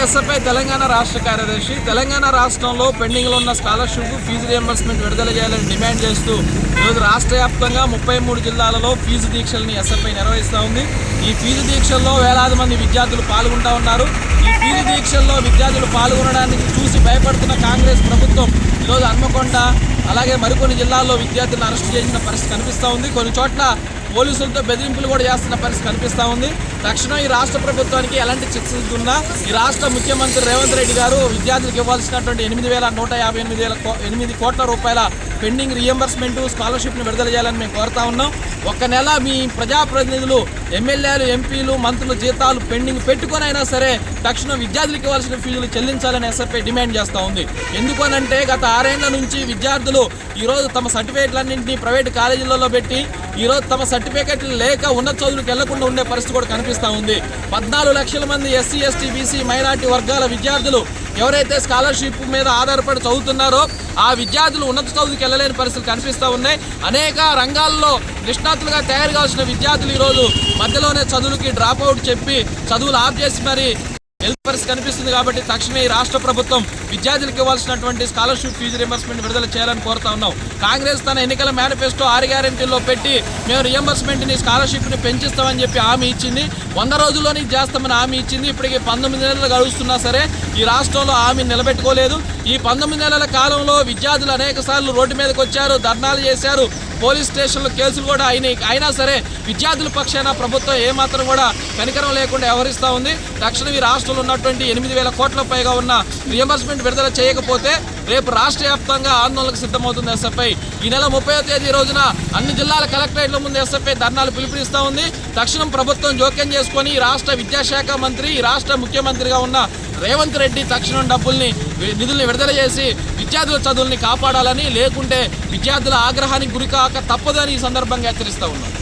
SFI Telangana రాష్ట్ర కార్యదర్శి. తెలంగాణ రాష్ట్రంలో పెండింగ్లో ఉన్న స్కాలర్షిప్ ఫీజు రియంబర్స్మెంట్ విడుదల చేయాలని డిమాండ్ చేస్తూ ఈరోజు రాష్ట్ర వ్యాప్తంగా ముప్పై మూడు జిల్లాలలో ఫీజు దీక్షల్ని ఎస్ఎఫ్ఐ నిర్వహిస్తూ ఉంది. ఈ ఫీజు దీక్షల్లో వేలాది మంది విద్యార్థులు పాల్గొంటూ ఉన్నారు. ఈ ఫీజు దీక్షల్లో విద్యార్థులు పాల్గొనడానికి చూసి భయపడుతున్న కాంగ్రెస్ ప్రభుత్వం ఈరోజు హన్మకొండ అలాగే మరికొన్ని జిల్లాల్లో విద్యార్థులను అరెస్ట్ చేసిన పరిస్థితి కనిపిస్తూ ఉంది. కొన్ని చోట్ల పోలీసులతో బెదిరింపులు కూడా చేస్తున్న పరిస్థితి కనిపిస్తూ ఉంది. తక్షణం ఈ రాష్ట్ర ప్రభుత్వానికి ఎలాంటి చికిత్స ఈ రాష్ట్ర ముఖ్యమంత్రి రేవంత్ రెడ్డి గారు విద్యార్థులకు ఇవ్వాల్సినటువంటి ఎనిమిది వేల నూట యాభై ఎనిమిది వేల కో- ఎనిమిది కోట్ల రూపాయల పెండింగ్ రియంబర్స్మెంట్ స్కాలర్షిప్ను విడుదల చేయాలని మేము కోరుతా ఉన్నాం. ఒక్క నెల మీ ప్రజాప్రతినిధులు ఎమ్మెల్యేలు ఎంపీలు మంత్రులు జీతాలు పెండింగ్ పెట్టుకొని అయినా సరే తక్షణం విద్యార్థులకు ఇవ్వాల్సిన ఫీజులు చెల్లించాలని ఎస్ఎఫ్ఐ డిమాండ్ చేస్తూ ఉంది. ఎందుకనంటే గత ఆరేళ్ళ నుంచి విద్యార్థులు ఈరోజు తమ సర్టిఫికేట్లన్నింటినీ ప్రైవేట్ కాలేజీలలో పెట్టి ఈరోజు తమ సర్టిఫికేట్లు లేక ఉన్నత చదువులకు వెళ్ళకుండా ఉండే పరిస్థితి కూడా కనిపిస్తుంది. కనిపిస్తూ ఉంది. పద్నాలుగు లక్షల మంది ఎస్సీ ఎస్టీ బీసీ మైనార్టీ వర్గాల విద్యార్థులు ఎవరైతే స్కాలర్షిప్ మీద ఆధారపడి చదువుతున్నారో ఆ విద్యార్థులు ఉన్నత చదువుకి వెళ్ళలేని పరిస్థితులు కనిపిస్తూ ఉన్నాయి. అనేక రంగాల్లో నిష్ణాతులుగా తయారు కావాల్సిన విద్యార్థులు ఈరోజు మధ్యలోనే చదువులకి డ్రాప్ అవుట్ చెప్పి చదువులు ఆఫ్ చేసి మరి హెల్పర్స్ కనిపిస్తుంది కాబట్టి తక్షణమే ఈ రాష్ట్ర ప్రభుత్వం విద్యార్థులకు ఇవ్వాల్సినటువంటి స్కాలర్షిప్ ఫీజు రియంబర్స్మెంట్ విడుదల చేయాలని కోరుతా ఉన్నాం. కాంగ్రెస్ తన ఎన్నికల మేనిఫెస్టో ఆరు గ్యారెంటీల్లో పెట్టి మేము రియంబర్స్మెంట్ని స్కాలర్షిప్ని పెంచిస్తామని చెప్పి హామీ ఇచ్చింది. వంద రోజుల్లోనే చేస్తామని హామీ ఇచ్చింది. ఇప్పటికి పంతొమ్మిది నెలలు గడుస్తున్నా సరే ఈ రాష్ట్రంలో హామీ నిలబెట్టుకోలేదు. ఈ పంతొమ్మిది నెలల కాలంలో విద్యార్థులు అనేక సార్లు రోడ్డు మీదకి వచ్చారు ధర్నాలు చేశారు. పోలీస్ స్టేషన్లో కేసులు కూడా అయినాయి. అయినా సరే విద్యార్థుల పక్షాన ప్రభుత్వం ఏమాత్రం కూడా కనికరం లేకుండా వ్యవహరిస్తూ ఉంది. తక్షణం ఈ రాష్ట్రంలో ఉన్నటువంటి ఎనిమిది వేల కోట్ల పైగా ఉన్న రియంబర్స్మెంట్ విడుదల చేయకపోతే రేపు రాష్ట్ర వ్యాప్తంగా ఆందోళనకు సిద్ధమవుతుంది ఎస్ఎఫ్ఐ ఈ నెల ముప్పై తేదీ రోజున అన్ని జిల్లాల కలెక్టరేట్ల ముందు ఎస్ఎఫ్ఐ ధర్నాలు పిలుపునిస్తూ ఉంది. తక్షణం ప్రభుత్వం జోక్యం చేసుకొని రాష్ట్ర విద్యాశాఖ మంత్రి ఈ రాష్ట్ర ముఖ్యమంత్రిగా ఉన్న రేవంత్ రెడ్డి తక్షణం డబ్బుల్ని నిధుల్ని విడుదల చేసి విద్యార్థుల చదువుల్ని కాపాడాలని లేకుంటే విద్యార్థుల ఆగ్రహానికి గురికాక తప్పదని ఈ సందర్భంగా హెచ్చరిస్తూ ఉన్నాం.